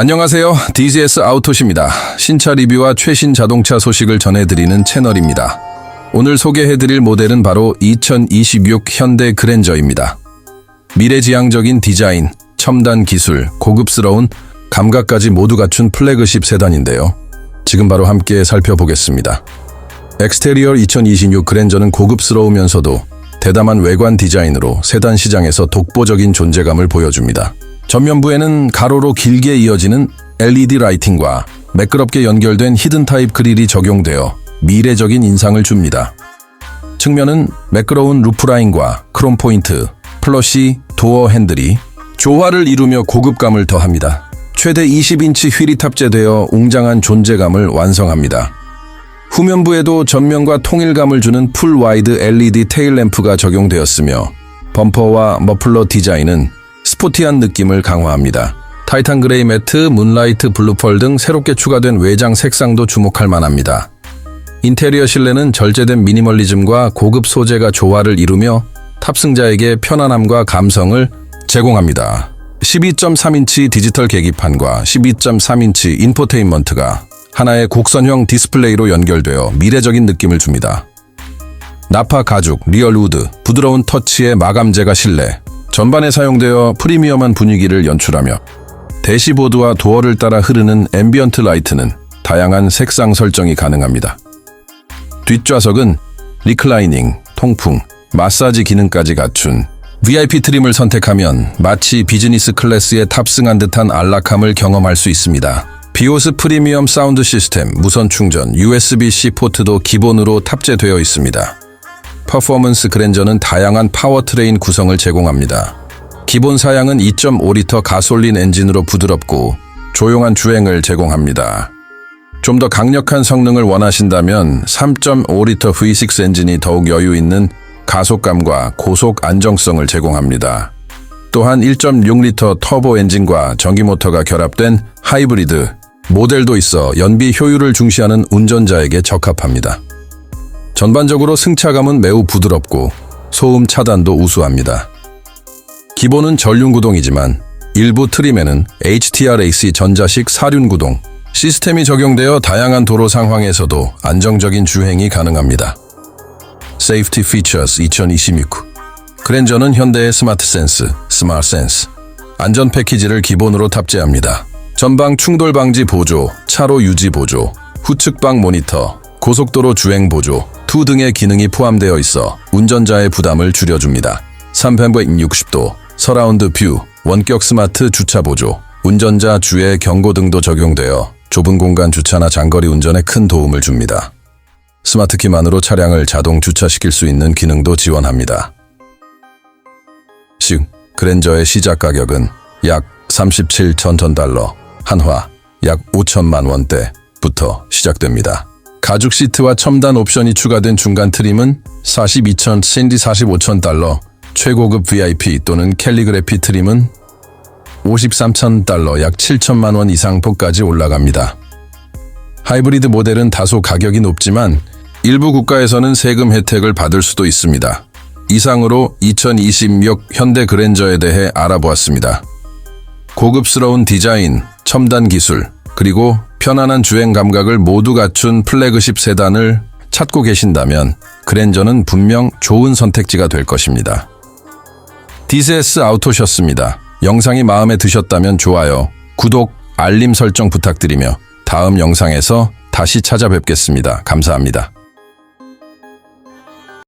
안녕하세요. DZS 아우토시입니다. 신차 리뷰와 최신 자동차 소식을 전해드리는 채널입니다. 오늘 소개해드릴 모델은 바로 2026 현대 그랜저입니다. 미래지향적인 디자인, 첨단 기술, 고급스러운 감각까지 모두 갖춘 플래그십 세단인데요. 지금 바로 함께 살펴보겠습니다. 엑스테리얼 2026 그랜저는 고급스러우면서도 대담한 외관 디자인으로 세단 시장에서 독보적인 존재감을 보여줍니다. 전면부에는 가로로 길게 이어지는 LED 라이팅과 매끄럽게 연결된 히든 타입 그릴이 적용되어 미래적인 인상을 줍니다. 측면은 매끄러운 루프라인과 크롬 포인트, 플러시 도어 핸들이 조화를 이루며 고급감을 더합니다. 최대 20인치 휠이 탑재되어 웅장한 존재감을 완성합니다. 후면부에도 전면과 통일감을 주는 풀 와이드 LED 테일 램프가 적용되었으며 범퍼와 머플러 디자인은 스포티한 느낌을 강화합니다. 타이탄 그레이 매트, 문라이트 블루펄 등 새롭게 추가된 외장 색상도 주목할 만합니다. 인테리어 실내는 절제된 미니멀리즘과 고급 소재가 조화를 이루며 탑승자에게 편안함과 감성을 제공합니다. 12.3인치 디지털 계기판과 12.3인치 인포테인먼트가 하나의 곡선형 디스플레이로 연결되어 미래적인 느낌을 줍니다. 나파 가죽, 리얼 우드, 부드러운 터치의 마감재가 실내, 전반에 사용되어 프리미엄한 분위기를 연출하며 대시보드와 도어를 따라 흐르는 앰비언트 라이트는 다양한 색상 설정이 가능합니다. 뒷좌석은 리클라이닝, 통풍, 마사지 기능까지 갖춘 VIP 트림을 선택하면 마치 비즈니스 클래스에 탑승한 듯한 안락함을 경험할 수 있습니다. 비오스 프리미엄 사운드 시스템, 무선 충전, USB-C 포트도 기본으로 탑재되어 있습니다. 퍼포먼스 그랜저는 다양한 파워트레인 구성을 제공합니다. 기본 사양은 2.5리터 가솔린 엔진으로 부드럽고 조용한 주행을 제공합니다. 좀 더 강력한 성능을 원하신다면 3.5리터 V6 엔진이 더욱 여유 있는 가속감과 고속 안정성을 제공합니다. 또한 1.6리터 터보 엔진과 전기 모터가 결합된 하이브리드 모델도 있어 연비 효율을 중시하는 운전자에게 적합합니다. 전반적으로 승차감은 매우 부드럽고 소음 차단도 우수합니다. 기본은 전륜 구동이지만 일부 트림에는 HTR-AC 전자식 사륜 구동 시스템이 적용되어 다양한 도로 상황에서도 안정적인 주행이 가능합니다. Safety Features 2026 그랜저는 현대의 스마트 센스, 스마트 센스 안전 패키지를 기본으로 탑재합니다. 전방 충돌 방지 보조, 차로 유지 보조, 후측방 모니터, 고속도로 주행 보조, 투 등의 기능이 포함되어 있어 운전자의 부담을 줄여줍니다. 360도, 서라운드 뷰, 원격 스마트 주차 보조, 운전자 주의 경고 등도 적용되어 좁은 공간 주차나 장거리 운전에 큰 도움을 줍니다. 스마트 키만으로 차량을 자동 주차시킬 수 있는 기능도 지원합니다. 즉, 그랜저의 시작 가격은 약 37천 달러, 한화 약 5천만 원대부터 시작됩니다. 가죽 시트와 첨단 옵션이 추가된 중간 트림은 42천 샌디 45천 달러, 최고급 VIP 또는 캘리그래피 트림은 53천 달러 약 7천만 원 이상 폭까지 올라갑니다. 하이브리드 모델은 다소 가격이 높지만 일부 국가에서는 세금 혜택을 받을 수도 있습니다. 이상으로 2026 현대 그랜저에 대해 알아보았습니다. 고급스러운 디자인, 첨단 기술, 그리고 편안한 주행 감각을 모두 갖춘 플래그십 세단을 찾고 계신다면 그랜저는 분명 좋은 선택지가 될 것입니다. 디세스 아우토셨습니다. 영상이 마음에 드셨다면 좋아요, 구독, 알림 설정 부탁드리며 다음 영상에서 다시 찾아뵙겠습니다. 감사합니다.